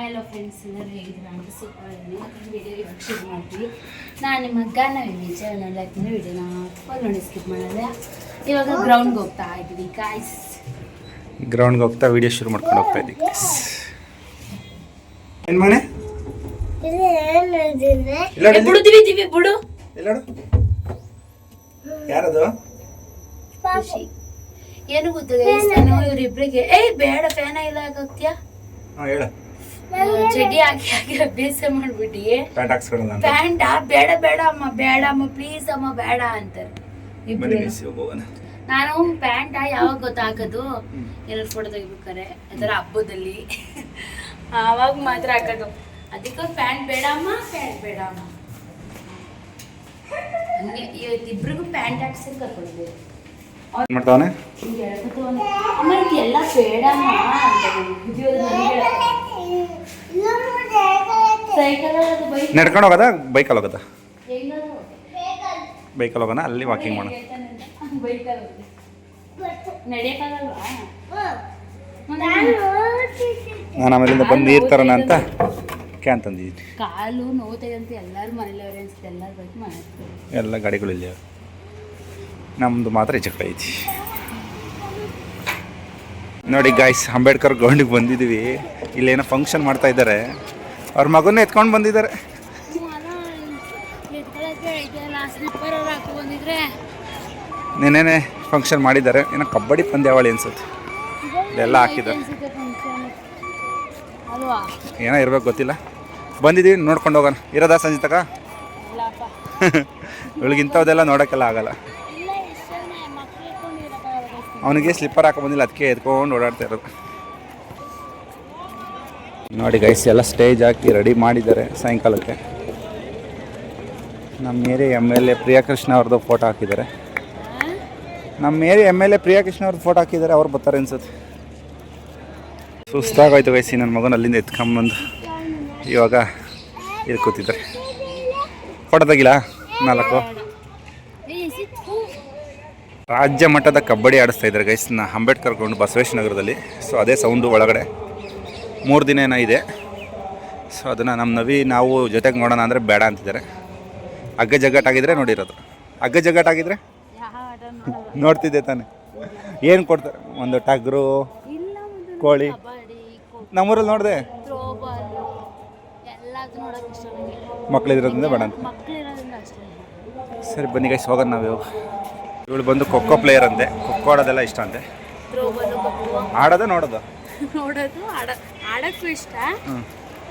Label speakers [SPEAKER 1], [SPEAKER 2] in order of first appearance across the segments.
[SPEAKER 1] Hello friends ಎಲ್ಲರೂ ಹೇಗಿದ್ದೀರಾ ಅಂತ ಸೂಪರ್ ವಿಡಿಯೋ ಇವಾಗ ಶುರು ಮಾಡ್ತೀವಿ. ನಾನು ನಿಮ್ಮ ಗಾನ ವಿಜಯ ನೋಡ್ಲಾಗ್ತೀನಿ ವಿಡಿಯೋನ ಫೋನ್ ನೋಡಿ ಸ್ಕಿಪ್ ಮಾಡಲ್ಲ ಇವಾಗ ಗ್ರೌಂಡ್ಗೆ ಹೋಗ್ತಾ ಇದ್ದೀವಿ ಗಾಯ್ಸ್
[SPEAKER 2] ಗ್ರೌಂಡ್ಗೆ ಹೋಗ್ತಾ ವಿಡಿಯೋ ಶುರು ಮಾಡ್ಕೊಂಡು ಹೋಗ್ತಾ ಇದ್ದೀವಿ ಏನು ಮನೆ ಇಲ್ಲ
[SPEAKER 1] ಬಿಡು ದಿವಿ ದಿವಿ ಬಿಡು.
[SPEAKER 2] ಯಾರದು?
[SPEAKER 1] ಖುಷಿ. ಏನು ಗೊತ್ತಿಲ್ಲ ನಾನು ಇವ್ರಿಬ್ರಿಗೆ ಏಯ್ ಬೇಡ ಫ್ಯಾನ್ ಇಲ್ಲ ಆಗತ್ಯಾ
[SPEAKER 2] ಹಾಂ ಹೇಳು.
[SPEAKER 1] ಚಡ್ಡಿ ಹಾಕಿ ಹಾಕಿ ಅಭ್ಯಾಸ ಮಾಡ್ಬಿಟ್ಟು.
[SPEAKER 2] ಪ್ಯಾಂಟ್ ಹಾಕ್ಸ್ಕೊಳ್ಳೋಣ ಅಂತ.
[SPEAKER 1] ಪ್ಯಾಂಟ? ಬೇಡ ಬೇಡ ಅಮ್ಮ ಬೇಡ ಅಮ್ಮ ಪ್ಲೀಸ್ ಅಮ್ಮ ಬೇಡ ಅಂತಾರೆ. ಇಬ್ರು ನಾನು ಪ್ಯಾಂಟ್ ಯಾವಾಗ ಗೊತ್ತಾಕೋದು ಎರಡು ಫೋಟೋ ತೆಗಿಬೇಕಾರೆ ಅದರ ಹಬ್ಬದಲ್ಲಿ. ಆವಾಗ ಮಾತ್ರ ಹಾಕೋದು. ಅದಕ್ಕೆ ಪ್ಯಾಂಟ್ ಬೇಡ ಅಮ್ಮ ಪ್ಯಾಂಟ್ ಬೇಡ ಅಮ್ಮ. ಹಂಗೆ ಇವತ್ತಿಬ್ರಿಗೂ ಪ್ಯಾಂಟ್ ಹಾಕ್ಸಿ
[SPEAKER 2] ಮಾಡ್ತಾವನೆ?
[SPEAKER 1] ಅಮ್ಮ ಇದು ಎಲ್ಲ ಬೇಡ ಅಮ್ಮ ಅಂತ
[SPEAKER 2] ನಡ್ಕೊಂಡು ಹೋಗದ? ಬೈಕಲ್ಲಿ ಹೋಗೋದಾ? ಬೈಕಲ್ಲಿ ಹೋಗೋಣ ಅಲ್ಲಿ ವಾಕಿಂಗ್ ಮಾಡೋಣ. ನಾನು ಆಮೇಲಿಂದ ಬಂದು ನೀರು ತರೋಣ ಅಂತ ಕ್ಯಾನ್ ತಂದಿದ್ದೀನಿ.
[SPEAKER 1] ಕಾಲು ನೋವುತ್ತೆ ಅಂತ ಎಲ್ಲರೂ ಮನೇಲಿ ಅನ್ಸುತ್ತೆ ಎಲ್ಲರೂ ಬೈಕ್ ಮಾಡ್ತಾರೆ
[SPEAKER 2] ಎಲ್ಲ ಗಾಡಿಗಳಿಲ್ಲ ನಮ್ಮದು ಮಾತ್ರ ಜಗಳ ಐತಿ ನೋಡಿ ಗಾಯ್ಸ್ ಅಂಬೇಡ್ಕರ್ ಗ್ರೌಂಡಿಗೆ ಬಂದಿದ್ದೀವಿ. ಇಲ್ಲೇನೋ ಫಂಕ್ಷನ್ ಮಾಡ್ತಾ ಇದ್ದಾರೆ. ಅವ್ರ ಮಗನ ಎತ್ಕೊಂಡು ಬಂದಿದ್ದಾರೆ. ನೆನ್ನೆನೆ ಫಂಕ್ಷನ್ ಮಾಡಿದ್ದಾರೆ. ಏನೋ ಕಬಡ್ಡಿ ಪಂದ್ಯಾವಳಿ ಅನ್ಸುತ್ತೆ. ಇದೆಲ್ಲ ಹಾಕಿದ್ದಾರೆ. ಏನೋ ಇರ್ಬೇಕು ಗೊತ್ತಿಲ್ಲ. ಬಂದಿದ್ದೀವಿ, ನೋಡ್ಕೊಂಡು ಹೋಗೋಣ. ಇರೋದಾ ಸಂಜೆ ತಕ
[SPEAKER 1] ಇಲ್ಲಪ್ಪ
[SPEAKER 2] ಇವಳಿಗೆ ಇಂಥದ್ದೆಲ್ಲ ನೋಡೋಕ್ಕೆಲ್ಲ ಆಗಲ್ಲ. ಅವನಿಗೆ ಸ್ಲಿಪ್ಪರ್ ಹಾಕೋ ಬಂದಿಲ್ಲ, ಅದಕ್ಕೆ ಎತ್ಕೊಂಡು ಓಡಾಡ್ತಾ ಇರೋದು. ನೋಡಿ ಗೈಸ್ ಎಲ್ಲ ಸ್ಟೇಜ್ ಹಾಕಿ ರೆಡಿ ಮಾಡಿದ್ದಾರೆ ಸಾಯಂಕಾಲಕ್ಕೆ. ನಮ್ಮ area M L A Priyakrishna ಅವ್ರದ್ದು ಫೋಟೋ ಹಾಕಿದ್ದಾರೆ. ನಮ್ಮ area M L A Priyakrishna ಅವ್ರದ್ದು ಫೋಟೋ ಹಾಕಿದ್ದಾರೆ, ಅವ್ರು ಬರ್ತಾರೆ ಅನ್ಸುತ್ತೆ. ಸುಸ್ತಾಗೋಯ್ತು ಗೈಸಿ ನನ್ನ ಮಗನ ಅಲ್ಲಿಂದ ಎತ್ಕೊಂಬಂದು ಇವಾಗ ಇಲ್ಲಿ ಕೂತಿದ್ದಾರೆ. ಫೋಟೋ ತೆಗಿಲ್ಲ ನಾಲ್ಕು. ರಾಜ್ಯ ಮಟ್ಟದ ಕಬಡ್ಡಿ ಆಡಿಸ್ತಾ ಇದ್ದಾರೆ ಗೈಸ್ ನಾ ಅಂಬೇಡ್ಕರ್ ಗ್ರೌಂಡ್ ಬಸವೇಶ್ವರ ನಗರದಲ್ಲಿ. ಸೊ ಅದೇ ಸೌಂಡು ಒಳಗಡೆ. ಮೂರು ದಿನ ಏನೋ ಇದೆ. ಸೊ ಅದನ್ನು ನಮ್ಮ ನವಿ ನಾವು ಜೊತೆಗೆ ನೋಡೋಣ ಅಂದರೆ ಬೇಡ ಅಂತಿದ್ದಾರೆ. ಹಗ್ಗ ಜಗ್ಗಟ್ಟಾಗಿದ್ರೆ ನೋಡಿರೋದು. ಹಗ್ಗ ಜಗ್ಗಟ್ಟಾಗಿದ್ರೆ ನೋಡ್ತಿದ್ದೆ ತಾನೆ. ಏನು ಕೊಡ್ತಾರೆ? ಒಂದು ಟಗ್ರು ಕೋಳಿ. ನಮ್ಮೂರಲ್ಲಿ ನೋಡಿದೆ. ಇರೋದ್ರಿಂದ ಬೇಡ ಅಂತ. ಸರಿ ಬನ್ನಿ ಗೈಸ್ ಹೋಗೋಣ ನಾವು. ಇವಳು ಬಂದು ಖೋಖೋ ಪ್ಲೇಯರ್ ಅಂತೆ. ಖೋಖೋ ಆಡೋದೆಲ್ಲ ಇಷ್ಟ ಅಂತೆ. ಆಡೋದು ನೋಡೋದು?
[SPEAKER 1] ನೋಡೋದು ಆಡ ಆಡೋಕ್ಕೂ ಇಷ್ಟ.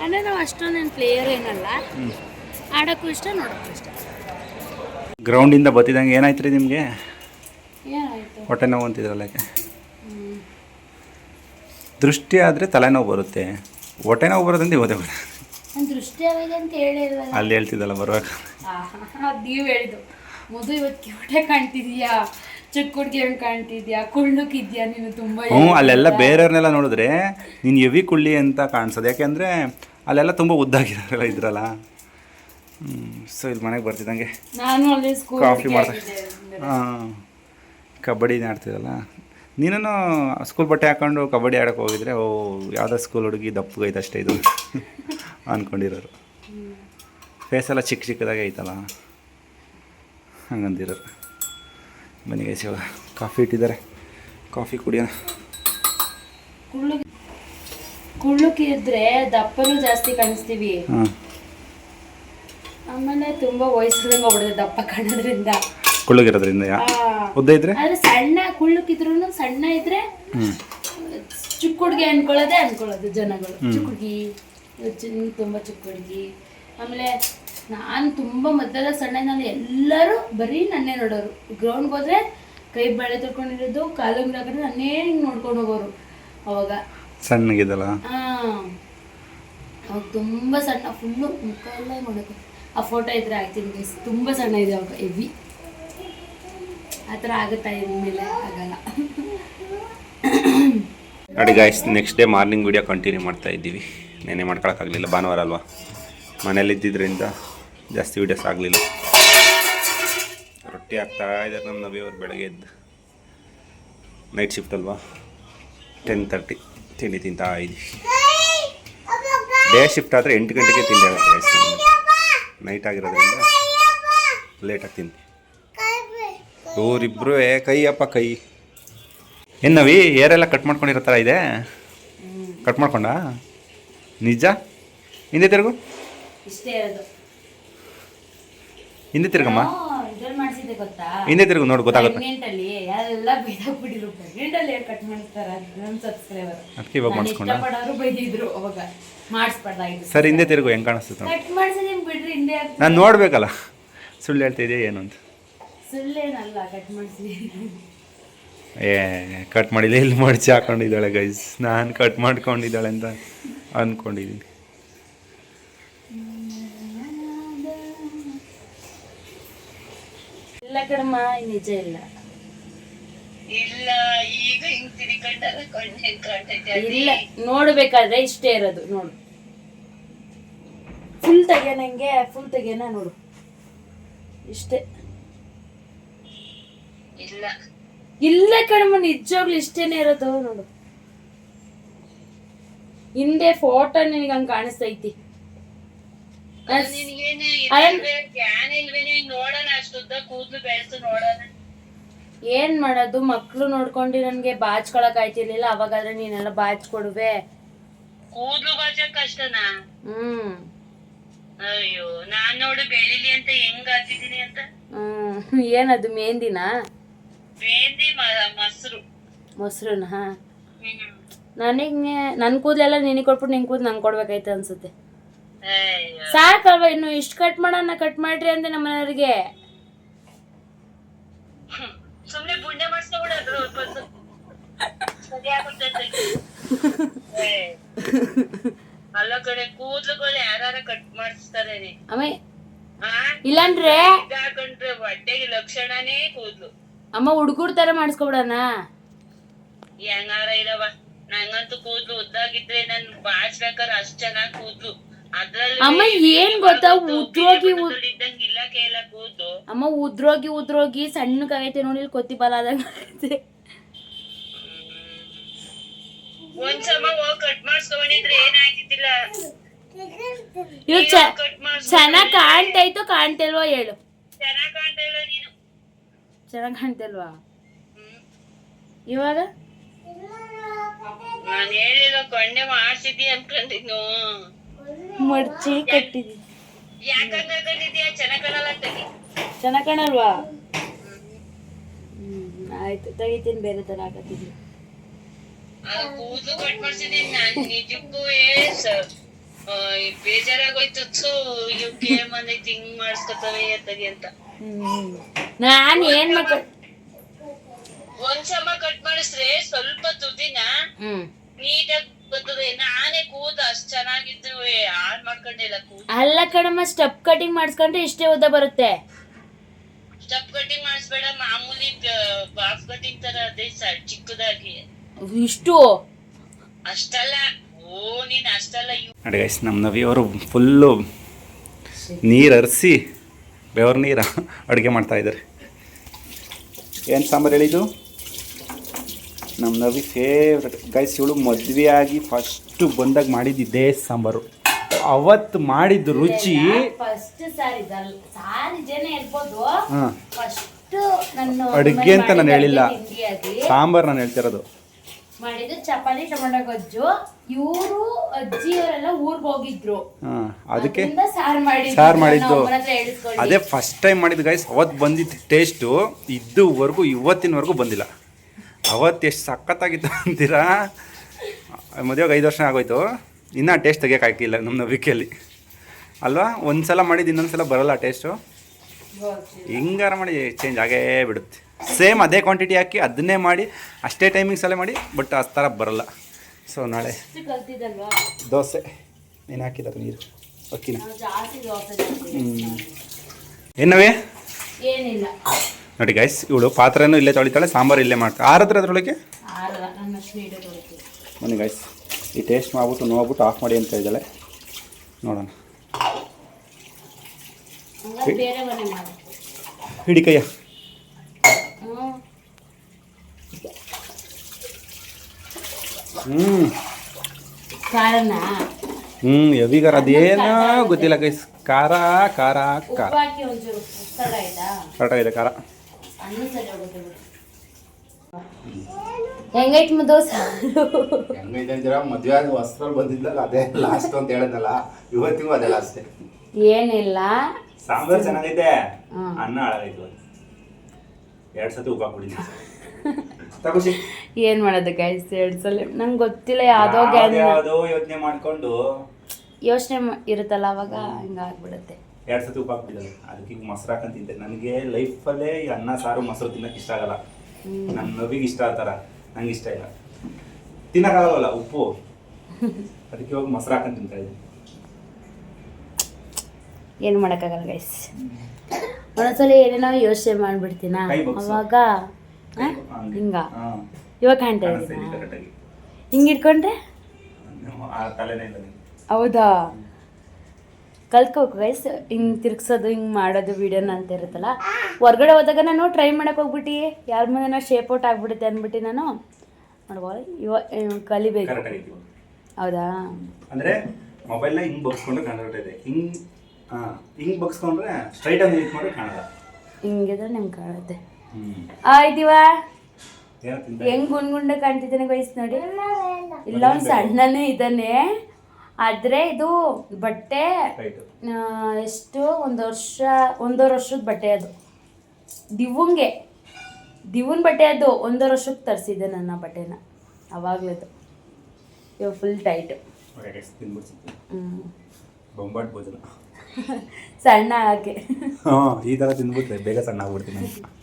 [SPEAKER 1] ಅಂದರೆ ನಾವು ಅಷ್ಟೊಂದೇನು ಪ್ಲೇಯರ್ ಏನಲ್ಲ. ಆಡೋಕ್ಕೂ ಇಷ್ಟ ನೋಡೋಕ್ಕೂ ಇಷ್ಟ.
[SPEAKER 2] ಗ್ರೌಂಡಿಂದ ಬತ್ತಿದಂಗೆ ಏನಾಯ್ತು ರೀ ನಿಮಗೆ? ಹೊಟ್ಟೆ ನೋವು ಅಂತಿದ್ರಲ್ಲ ಯಾಕೆ? ದೃಷ್ಟಿ ಆದರೆ ತಲೆನೋವು ಬರುತ್ತೆ. ಹೊಟ್ಟೆ ನೋವು ಬರೋದಂತ ಇವತ್ತೇ ಬರ
[SPEAKER 1] ದೃಷ್ಟಿ ಅಂತ ಹೇಳಿಲ್ಲ
[SPEAKER 2] ಅಲ್ಲಿ ಹೇಳ್ತಿದ್ದಲ್ಲ ಬರುವಾಗ.
[SPEAKER 1] ಅದು ನೀವು ಹೇಳಿದ್ದು. ಮೊದಲು ಇವತ್ತು ಹೊಟ್ಟೆ ಕಾಣ್ತಿದ್ಯಾ? ಚಿಕ್ಕ ಹುಡುಗಿ ಹಂಗೆ ಕಾಣ್ತಿದ್ಯಾ? ಕುಳ್ಳಕ್ಕಿದ್ಯಾ ನೀನು ತುಂಬ
[SPEAKER 2] ಹ್ಞೂ ಅಲ್ಲೆಲ್ಲ ಬೇರೆಯವ್ರನ್ನೆಲ್ಲ ನೋಡಿದ್ರೆ ನೀನು ಎವಿ ಕುಳ್ಳಿ ಅಂತ ಕಾಣಿಸೋದು. ಯಾಕೆಂದರೆ ಅಲ್ಲೆಲ್ಲ ತುಂಬ ಉದ್ದಾಗಿರೋರೆಲ್ಲ ಇದ್ರಲ್ಲ. ಸೊ ಇಲ್ಲಿ ಮನೆಗೆ ಬರ್ತಿದ್ದಂಗೆ
[SPEAKER 1] ನಾನು ಅಲ್ಲಿ ಸ್ಕೂಲ್
[SPEAKER 2] ಕಾಫಿ ಮಾಡ್ತಾ ಹಾಂ ಕಬಡ್ಡಿ ಆಡ್ತಿರಲ್ಲ. ನೀನು ಸ್ಕೂಲ್ ಬಟ್ಟೆ ಹಾಕೊಂಡು ಕಬಡ್ಡಿ ಆಡೋಕೆ ಹೋಗಿದ್ರೆ ಓ ಯಾವುದೋ ಸ್ಕೂಲ್ ಹುಡುಗಿ ದಪ್ಪಗೈತೆ ಅಷ್ಟೇ ಇದು ಅಂದ್ಕೊಂಡಿರೋರು ಎಲ್ಲ ಚಿಕ್ಕ ಚಿಕ್ಕದಾಗೆ ಐತಲ್ಲ? ಹಂಗಂದಿರೋರು ಬನ್ನಿ ಗೈಸ್ ಇವಾಗ ಕಾಫಿ ಇಟ್ಟಿದ್ದಾರೆ. ಕಾಫಿ ಕುಡಿಯೋಣ.
[SPEAKER 1] ಕುಳ್ಳು ಇದ್ರೆ ದಪ್ಪನೂ ಜಾಸ್ತಿ ಕಾಣಿಸ್ತೀವಿ. ಆಮೇಲೆ ತುಂಬಾ ವಯಸ್ಸದಂಗ ಹೋಗ್ಬಿಡುತ್ತೆ ದಪ್ಪ ಕಾಣೋದ್ರಿಂದ.
[SPEAKER 2] ಕುಳ್ಳಗಿರೋದ್ರಿಂದ ಉದ್ದ ಇದ್ರೆ?
[SPEAKER 1] ಆದ್ರೆ ಸಣ್ಣ ಕುಳ್ಳುಕಿದ್ರು ಸಣ್ಣ ಇದ್ರೆ ಚಿಕ್ಕ ಹುಡುಗಿ ಅನ್ಕೊಳ್ಳೋದೇ ಅನ್ಕೊಳ್ಳೋದು ಜನಗಳು. ಚಿಕ್ಕ ಹುಡುಗಿ ತುಂಬಾ ಚಿಕ್ಕ ಹುಡುಗಿ ಆಮೇಲೆ ನಾನು ತುಂಬ ಮೊದಲ ಸಣ್ಣ ನಾನು ಎಲ್ಲರೂ ಬರೀ ನನ್ನೇ ನೋಡೋರು. ಗ್ರೌಂಡ್ಗೆ ಹೋದ್ರೆ ಕೈ ಬಳೆ ತೊಳ್ಕೊಂಡಿರೋದು ಕಾಲು ಹಾಕಿದ್ರೆ ನನ್ನೇ ಹಿಂಗೆ ನೋಡ್ಕೊಂಡು ಹೋಗೋರು ಅವಾಗ.
[SPEAKER 2] ಸಣ್ಣಗಿದಲ್ಲ
[SPEAKER 1] ಹಾಂ. ಅವಾಗ ತುಂಬ ಸಣ್ಣ ಫುಲ್ಲು ಮುಖ ಎಲ್ಲ ನೋಡೋದು ಆ ಫೋಟೋ ಇದ್ರೆ ಆಗ್ತೀನಿ ಗೈಸ್ ತುಂಬ ಸಣ್ಣ ಇದೆ ಅವಾಗ ಹೆವಿ ಆ ಥರ ಆಗುತ್ತಾ ಇನ್ಮೇಲೆ ಆಗಲ್ಲ.
[SPEAKER 2] ನೋಡಿ guys next day morning video continue ಮಾಡ್ತಾ ಇದ್ದೀವಿ. ನೆನೆ ಮಾಡ್ಕೊಳಕ್ಕಾಗಲಿಲ್ಲ ಭಾನುವಾರ ಅಲ್ವಾ? ಮನೇಲಿ ಇದ್ದಿದ್ದರಿಂದ ಜಾಸ್ತಿ ವೀಡಿಯೋಸ್ ಆಗಲಿಲ್ಲ. ರೊಟ್ಟಿ ಆಗ್ತಾ ಇದ್ದಾರೆ ನಮ್ಮ ನವಿಯವ್ರು ಬೆಳಗ್ಗೆ ಎದ್ದು. ನೈಟ್ ಶಿಫ್ಟ್ ಅಲ್ವಾ? ಟೆನ್ ತರ್ಟಿ ತಿಂಡಿ ತಿಂತಾ ಇದ್ದೀವಿ ಡೇ ಶಿಫ್ಟ್ ಆದರೆ ಎಂಟು ಗಂಟೆಗೆ ತಿಂಡಿ ಆಗುತ್ತೆ ನೈಟ್ ಆಗಿರೋದ್ರಿಂದ ಲೇಟಾಗಿ ತಿಂದು. ಇವರಿಬ್ರು ಕೈಯಪ್ಪ ಕೈ ಏನು ನವಿ ಏರೆಲ್ಲ ಕಟ್ ಮಾಡ್ಕೊಂಡಿರೋ ಥರ ಇದೆ? ಕಟ್ ಮಾಡ್ಕೊಂಡ? ನಿಜ? ಹಿಂದೆ ತಿರುಗು.
[SPEAKER 1] ಇಷ್ಟೇ
[SPEAKER 2] ಹಿಂದೆ ತಿರುಗಮ್ಮ.
[SPEAKER 1] ಇದ್ರಲ್ಲಿ ಮಾಡಿಸಿದೆ ಗೊತ್ತಾ?
[SPEAKER 2] ಹಿಂದೆ ತಿರುಗು ನೋಡು ಗೊತ್ತಾಗುತ್ತೆ.
[SPEAKER 1] ಪ್ರೆಗ್ನೆಂಟ್ ಅಲ್ಲಿ ಎಲ್ಲ ಬೈದಾಕ್ಬಿಟ್ಟಿದ್ರು ಪ್ರೆಗ್ನೆಂಟ್ ಅಲ್ಲಿ ಕಟ್ ಮಾಡ್ತಾರ? ನನ್ನ ಸಬ್ಸ್ಕ್ರೈಬರ್
[SPEAKER 2] ಅದಕ್ಕೆ ಇವಾಗ ಮಾಡಿಸ್ಕೊಂಡ?
[SPEAKER 1] ಇಷ್ಟಪಡೋರು ಬೈದಿದ್ರು ಅವಾಗ. ಮಾಡಿಸ್ಬಾರ್ದಾಗಿತ್ತು.
[SPEAKER 2] ಸರ್ ಹಿಂದೆ ತಿರುಗು ಹೆಂಗ್ ಕಾಣಿಸ್ತದೆ
[SPEAKER 1] ಬಿಡ್ರಿ ಹಿಂದೆ
[SPEAKER 2] ನಾನು ನೋಡ್ಬೇಕಲ್ಲ. ಸುಳ್ಳು ಹೇಳ್ತಿದ್ದೆ ಏನು ಅಂತ?
[SPEAKER 1] ಸುಳ್ಳೇನಲ್ಲ ಕಟ್ ಮಾಡಿಸಿ
[SPEAKER 2] ಏ ಕಟ್ ಮಾಡಿಲ್ಲ ಇಲ್ಲಿ ಮಡಚಿ ಹಾಕೊಂಡಿದ್ದಾಳೆ ಗೈಸ್ ನಾನು ಕಟ್ ಮಾಡ್ಕೊಂಡಿದ್ದಾಳೆ ಅಂತ ಅಂದ್ಕೊಂಡಿದ್ದೀನಿ
[SPEAKER 1] ಇಲ್ಲ ಕಣಮ್ಮ ನಿಜ ಇಲ್ಲ.
[SPEAKER 3] ಇಲ್ಲ ಈಗ ಹಿಂಗ್ ತಿರ್ಕೊಂಡಾಗ ಕಣ್ಣು ಹೆಂಗ್ ಕಾಣ್ತೈತೆ
[SPEAKER 1] ಇಲ್ಲ ನೋಡ್ಬೇಕಾದ್ರೆ ಇಷ್ಟೇ ಇರೋದು ನೋಡು. ಫುಲ್ ತೆಗೆ ನಂಗೆ ಫುಲ್ ತೆಗೆನ ನೋಡು. ಇಷ್ಟೇ.
[SPEAKER 3] ಇಲ್ಲ.
[SPEAKER 1] ಇಲ್ಲ ಕಣಮ್ಮ ನಿಜವಾಗ್ಲು ಇಷ್ಟೇನೆ ಇರೋದು ನೋಡು. ಹಿಂದೆ ಫೋಟೋ ನಿನಗೆ ಹಂಗ್ ಕಾಣಿಸ್ತೈತಿ.
[SPEAKER 3] ನಿನ್ಗೇನೆ ಕೂದ್ಲು ಬೆಳೆಸು ನೋಡೋಣ
[SPEAKER 1] ಏನ್ ಮಾಡೋದು? ಮಕ್ಳು ನೋಡ್ಕೊಂಡಿ ನನ್ಗೆ ಬಾಚ್ಕೊಳಕ್ ಆಯ್ತಿರ್ಲಿಲ್ಲ ಅವಾಗಾದ್ರೆ ನೀನೆಲ್ಲ ಬಾಚ್ಕೊಡುವೆ
[SPEAKER 3] ಕೂದ್ಲು ಬಾಚಕ್ ಕಷ್ಟನಾ?
[SPEAKER 1] ಹ್ಮ್.
[SPEAKER 3] ಅಯ್ಯೋ ನಾನ್ ನೋಡು ಬೆಳಿಲಿ ಅಂತ ಹೆಂಗ್ ಹಾಕಿದೀನಿ ಅಂತ.
[SPEAKER 1] ಹ್ಮ್. ಏನದು ಮೆಹಂದಿನ
[SPEAKER 3] ಬೇಂದಿ ಮೊಸರು.
[SPEAKER 1] ಮೊಸರುನ? ನನಗೆ ನನ್ ಕೂದಲೆಲ್ಲ ನಿನಗೆ ಕೊಟ್ಬಿಟ್ಟು ನಿನ್ ಕೂದ್ ನಂಗೆ ಕೊಡ್ಬೇಕಾಯ್ತು ಅನ್ಸುತ್ತೆ. ಸಾಕಲ್ವಾ ಇನ್ನು ಇಷ್ಟು ಕಟ್ ಮಾಡೋಣ ಕಟ್ ಮಾಡ್ರಿ ಅಂದೆ ನಮ್ಮ ಮನೆಯವ್ರಿಗೆ
[SPEAKER 3] ಹ್ಮ್. ಸುಮ್ನೆ ಪುಣ್ಯ ಮಾಡಿಸ್ಕೊಬಿಡೋದು ಸರಿ ಆಗುತ್ತೆ. ಅಲ್ಲ ಕಡೆ ಕೂದ್ಲುಗಳು ಯಾರ ಕಟ್ ಮಾಡಿಸ್ತಾರೆ ರೀ.
[SPEAKER 1] ಇಲ್ಲಾಂದ್ರೆ
[SPEAKER 3] ಹಾಕೊಂಡ್ರೆ ಹೊಟ್ಟೆಗೆ ಲಕ್ಷಣನೇ ಕೂದ್ಲು.
[SPEAKER 1] ಅಮ್ಮ ಹುಡುಗರ ತರ ಮಾಡಿಸ್ಕೊಬಿಡಣ.
[SPEAKER 3] ಹೆಂಗಾರ ಇರವ ನಂಗಂತೂ ಕೂದ್ಲು ಉದ್ದಾಗಿದ್ರೆ ನನ್ ಬಾಚ್ಬೇಕಾದ್ರೆ ಅಷ್ಟ್ ಚೆನ್ನಾಗ್ ಕೂದ್ಲು.
[SPEAKER 1] ಅಮ್ಮ ಏನ್ ಗೊತ್ತಾ? ಉದ್ರೋಗಿ ಅಮ್ಮ ಉದ್ರೋಗಿ ಉದ್ರೋಗಿ ಸಣ್ಣಗಾಗೈತೆ ನೋಡಿ ಇಲ್ಲಿ ಕೊತ್ತಿ ಬಲ ಆದಂಗ ಆಗೈತೆ.
[SPEAKER 3] ಒಂದ್ಸಮ ಹೋಗ್ ಕಟ್ ಮಾಡ್ಸ್ಕೊಂಡ್ರೆ ಏನಾಯ್ತಿದ್ದಿಲ್ಲ?
[SPEAKER 1] ಇದು ಚ
[SPEAKER 3] ಕಟ್ ಮಾಡ್ಸ್
[SPEAKER 1] ಚೆನ್ನಾಗ್ ಕಾಣ್ತೈತೋ ಕಾಣ್ತಿಲ್ವೋ ಹೇಳು.
[SPEAKER 3] ಚೆನ್ನಾಗ್ ಕಾಣ್ತಾ
[SPEAKER 1] ಕಾಣ್ತಿಲ್ವಾ. ಇವಾಗ?
[SPEAKER 3] ನಾನ್ ಹೇಳಿಲ್ಲ ಕಣ್ಣೆ ಮಾಡ್ಸಿದ್ದಿ ಅನ್ಕೊಂಡಿದ್ನು
[SPEAKER 1] ಮಡ್ಚಿ ಕಟ್ಟಿದೀನಿ
[SPEAKER 3] ಚೆನ್ನಾಗ್ ತೆಗಿ
[SPEAKER 1] ಕಾಣಲ್ವಾ ಹ್ಮ್ ಆಯ್ತು. ತೆಗಿತೀನಿ ಬೇರೆ ತರ
[SPEAKER 3] ಹಾಕತ್ತಿದ್ವಿ ಕೂದಲು ಕಟ್ ಮಾಡ್ಸಿದೀನಿ ನಾನ್ ನಿಜಕ್ಕೂ ಬೇಜಾರಾಗೋಯ್ತು ಥು, ಇವಕ್ಕೆ ಮನೆ ಹಿಂಗ್ ಮಾಡಿಸ್ಕೊತವೆ ತಗಿ ಅಂತ
[SPEAKER 1] ನಾನು ಏನ್ ಮಕ್ಕ
[SPEAKER 3] ಒಂದ್ಸಮ ಕಟ್ ಮಾಡಿಸ್ರೆ ಸ್ವಲ್ಪ ತುದಿನ
[SPEAKER 1] ಹ್ಮ್.
[SPEAKER 3] ನೀಟಾಗಿ ಬರ್ತದೆ. ನಾನೇ ಅಷ್ಟ್ ಹಾಳ್ ಮಾಡ್ಕೊಂಡಿಲ್ಲ ಕೂದ
[SPEAKER 1] ಅಲ್ಲ ಕಣಮ್ಮ ಸ್ಟೆಪ್ ಕಟಿಂಗ್ ಮಾಡಿಸ್ಕೊಂಡ್ರೆ ಇಷ್ಟೇ ಉದ್ದ ಬರುತ್ತೆ.
[SPEAKER 3] ಸ್ಟೆಪ್ ಕಟಿಂಗ್ ಮಾಡಿಸ್ಬೇಡ ಮಾಮೂಲಿ ಬಾಫ್ ಕಟಿಂಗ್ ತರ ಅದೇ ಸರ್ ಚಿಕ್ಕದಾಗಿ.
[SPEAKER 1] ಇಷ್ಟು?
[SPEAKER 3] ಅಷ್ಟಲ್ಲ. ಓ ನೀನ್ ಅಷ್ಟಲ್ಲ ಇವ್
[SPEAKER 2] ನೋಡಿ ಗೈಸ್ ನಮ್ಮ ಫುಲ್ ಫುಲ್ಲು ನೀರು ಹರಿಸಿ ಬೆವರ್ ನೀರು ಅಡುಗೆ ಮಾಡ್ತಾಯಿದ್ದಾರೆ ಏನು ಸಾಂಬಾರು ಹೇಳಿದ್ದು? ನಮ್ಮ ನವಿ ಫೇವ್ರೆಟ್ ಗೈಸ್ ಇವಳು ಮದುವೆಯಾಗಿ ಫಸ್ಟು ಬಂದಾಗ ಮಾಡಿದ್ದಿದ್ದೇ ಸಾಂಬಾರು. ಅವತ್ತು ಮಾಡಿದ ರುಚಿ
[SPEAKER 1] ಫಸ್ಟ್ ಸಾರಿ ಸಾರಿ ಜನ
[SPEAKER 2] ಹಾಂ.
[SPEAKER 1] ಫಸ್ಟ್ ನನ್ನ
[SPEAKER 2] ಅಡುಗೆ ಅಂತ ನಾನು ಹೇಳಿಲ್ಲ. ಸಾಂಬಾರು ನಾನು ಹೇಳ್ತಿರೋದು
[SPEAKER 1] ಮಾಡಿದ್ದು ಚಪಾತಿ ಟೊಮೆಟೊ ಗೊಜ್ಜು. ಇವರು ಅಜ್ಜಿಯವರೆಲ್ಲ ಊರ್ಗ್ ಹೋಗಿದ್ರು.
[SPEAKER 2] ಹಾಂ ಅದಕ್ಕೆ
[SPEAKER 1] ಅದ್ರಿಂದ ಸಾರ್ ಮಾಡಿದ್ದು.
[SPEAKER 2] ಸಾರು ಮಾಡಿದ್ದು.
[SPEAKER 1] ಹತ್ರ
[SPEAKER 2] ಅದೇ ಫಸ್ಟ್ ಟೈಮ್ ಮಾಡಿದ್ದು ಗೈಸ್ ಅವತ್ತು ಬಂದಿದ್ದು ಟೇಸ್ಟು ಇದುವರೆಗೂ ಇವತ್ತಿನವರೆಗೂ ಬಂದಿಲ್ಲ. ಅವತ್ತು ಎಷ್ಟು ಸಖತ್ತಾಗಿತ್ತು ಅಂತೀರಾ? ಮದುವೆಗೆ ಐದು ವರ್ಷ ಆಗೋಯ್ತು. ಇನ್ನೂ ಟೇಸ್ಟ್ ತೆಗಿಯೋಕ್ಕಾಗಿಲ್ಲ ನಮ್ಮ ನಂಬಿಕೆಯಲ್ಲಿ. ಅಲ್ವಾ? ಒಂದು ಸಲ ಮಾಡಿದ್ದು ಇನ್ನೊಂದು ಸಲ ಬರೋಲ್ಲ ಟೇಸ್ಟು ಹಿಂಗಾರ ಮಾಡಿ ಚೇಂಜ್ ಆಗೇ ಬಿಡುತ್ತೆ. ಸೇಮ್ ಅದೇ ಕ್ವಾಂಟಿಟಿ ಹಾಕಿ ಅದನ್ನೇ ಮಾಡಿ ಅಷ್ಟೇ ಟೈಮಿಂಗ್ಸಲ್ಲೇ ಮಾಡಿ ಬಟ್ ಆ ಥರ ಬರೋಲ್ಲ. ಸೊ ನಾಳೆ ದೋಸೆ. ನೀನು ಹಾಕಿದಾಗ ನೀರು.
[SPEAKER 1] ಓಕೆನಾ ಹ್ಞೂ
[SPEAKER 2] ಏನವೇ
[SPEAKER 1] ಏನಿಲ್ಲ.
[SPEAKER 2] ನೋಡಿ ಗೈಸ್ ಇವಳು ಪಾತ್ರೆನೂ ಇಲ್ಲೇ ತೊಳಿತಾಳೆ ಸಾಂಬಾರು ಇಲ್ಲೇ ಮಾಡ್ತಾಳೆ. ಆರತ್ರ ಅದ್ರೊಳಗೆ? ಬನ್ನಿ ಗೈಸ್ ಈ ಟೇಸ್ಟ್ ಮಾಡ್ಬಿಟ್ಟು ನೋಡ್ಬಿಟ್ಟು ಆಫ್ ಮಾಡಿ ಅಂತ ಇದ್ದಾಳೆ. ನೋಡೋಣ. ಹಿಡಿ ಕೈಯ
[SPEAKER 1] ಹ್ಞೂ
[SPEAKER 2] ಹ್ಞೂ ಹೆವಿಗಾರ ಅದೇನೋ ಗೊತ್ತಿಲ್ಲ ಗೈಸ್ ಖಾರ ಖಾರ ಖಾರ. ಖಾರ
[SPEAKER 1] ಇದೆ ಖಾರ. ಹೆಂಗೈತ್ ಮುದ್ದು ಸಾರು
[SPEAKER 2] ಹೆಂಗೈತೆ ಅಂತೀರ ಮದುವೆ ಆದ ವಸ್ತ್ರ ಬಂದಿದ್ದಲ್ಲ ಅದೇ ಲಾಸ್ಟ್ ಅಂತ ಹೇಳಿದ್ನಲ್ಲ ಇವತ್ತಿಗೂ ಅದೇ ಲಾಸ್ಟ್
[SPEAKER 1] ಏನಿಲ್ಲ.
[SPEAKER 2] ಸಾಂಬಾರ್ ಚೆನ್ನಾಗೈತೆ. ಅನ್ನ ಹಾಳಾಗೈತು ಎರಡು ಸತಿ ಉಪ್ಪು ಹಾಕ್ಬಿಟ್ಟಿದ್ದೆ. ತಗೋಸಿ
[SPEAKER 1] ಏನ್ ಮಾಡೋದು ಗೈಸ್ ಎರಡು ಸಲ ನಂಗೆ ಗೊತ್ತಿಲ್ಲ ಯಾವ್ದೋ
[SPEAKER 2] ಯಾವುದೋ ಯೋಚನೆ ಮಾಡ್ಕೊಂಡು.
[SPEAKER 1] ಯೋಚನೆ ಇರುತ್ತಲ್ಲ ಅವಾಗ ಹಿಂಗಾಗ್ಬಿಡುತ್ತೆ
[SPEAKER 2] ಎರಡು ಸತಿ ಉಪ್ಪು ಹಾಕ್ಬಿಟ್ಟಿದ್ದಾರೆ ಅದಕ್ಕೆ ಹಿಂಗೆ ಮೊಸರು ಹಾಕಂತ ತಿಂತೆ. ನನಗೆ ಲೈಫಲ್ಲೇ ಈ ಅನ್ನ ಸಾರು ಮೊಸರು ತಿನ್ನಕ್ಕೆ ಇಷ್ಟ ಆಗಲ್ಲ. ನನ್ನ ನವಿಗೆ ಇಷ್ಟ ಆತರ ನಂಗೆ ಇಷ್ಟ ಇಲ್ಲ. ತಿನ್ನಕ್ಕಾಗಲ್ಲ ಉಪ್ಪು? ಅದಕ್ಕೆ ಹೋಗಿ ಮೊಸರು ಹಾಕಂತ ತಿಂತಾ ಇದ್ದೀನಿ.
[SPEAKER 1] ಏನು ಮಾಡೋಕ್ಕಾಗಲ್ಲ ಗೈಸ್ ಒಂದೊಂದ್ಸಲ ಏನೇನೋ ಯೋಚನೆ ಮಾಡ್ಬಿಡ್ತೀನ? ಅವಾಗ?
[SPEAKER 2] ಹಂಗೆ.
[SPEAKER 1] ಇವಾಗ ಕಾಣ್ತಾ ಇದ್ದೀನಿ. ಇಟ್ಕೊಂಡ್ರೆ?
[SPEAKER 2] ನಿಂಗೆ.
[SPEAKER 1] ಹೌದಾ? ಕಲ್ತ್ಕೋಬೇಕು ಗೈಸ್ ಹಿಂಗೆ ತಿರ್ಗ್ಸೋದು ಹಿಂಗೆ ಮಾಡೋದು ವಿಡಿಯೋನ ಅಂತ ಇರುತ್ತಲ್ಲ. ಹೊರ್ಗಡೆ ಹೋದಾಗ ನಾನು ಟ್ರೈ ಮಾಡೋಕೆ ಹೋಗ್ಬಿಟ್ಟು. ಯಾರ ಮುಂದೆ ಶೇಪ್ ಔಟ್ ಆಗ್ಬಿಡುತ್ತೆ ಅಂದ್ಬಿಟ್ಟು ನಾನು. ಮಾಡ್ಬೋದು ಇವ ಕಲಿಬೇಕು. ಹೌದಾ?
[SPEAKER 2] ಅಂದ್ರೆ ಮೊಬೈಲ್ನ ಹಿಂಗೆ ಬಗ್ಸ್ಕೊಂಡು ಕಾಣಿಸ್ತಾ ಇದೆ ಹಿಂಗೆ ಹಾ ಹಿಂಗ್ ಬಗ್ಸ್ಕೊಂಡ್ರೆ ಸ್ಟ್ರೈಟ್ ಆಗಿ ಇಟ್ಕೊಂಡ್ರೆ ಕಾಣಲ್ಲ.
[SPEAKER 1] ಹಿಂಗಿದ್ರೆ ನಿಮ್ಗೆ ಕಾಣುತ್ತೆ. ಆಯ್ತಿವ
[SPEAKER 2] ಏನೋ ತಿಂತ
[SPEAKER 1] ಹೆಂಗ್ ಗುಂಡ್ ಗುಂಡ ಕಾಣ್ತಿದ್ದಾನೆ ವಯಸ್ಸು ನೋಡಿ. ಇಲ್ಲ ಒಂದು ಸಣ್ಣನೇ ಇದ್ದಾನೆ. ಆದ್ರೆ ಇದು ಬಟ್ಟೆ ಎಷ್ಟು? ಒಂದು ವರ್ಷ ಒಂದೂವರೆ ವರ್ಷದ ಬಟ್ಟೆ ಅದು. ದಿವಂಗೆ ದಿವನ್ ಬಟ್ಟೆ ಅದು ಒಂದೂವರೆ ವರ್ಷಕ್ಕೆ ತರಿಸಿದ್ದೆ ನನ್ನ ಬಟ್ಟೆನ. ಅವಾಗ್ಲದು ಇವಾಗ ಫುಲ್ ಟೈಟ್
[SPEAKER 2] ಬೊಂಬಾಟ್ ಭೋಜನ.
[SPEAKER 1] ಸಣ್ಣ ಹಾಕಿ
[SPEAKER 2] ಹಾಂ ಈ ಥರ ತಿಂದ್ಬಿಟ್ರೆ ಬೇಗ ಸಣ್ಣ ಆಗ್ಬಿಡ್ತೀನಿ.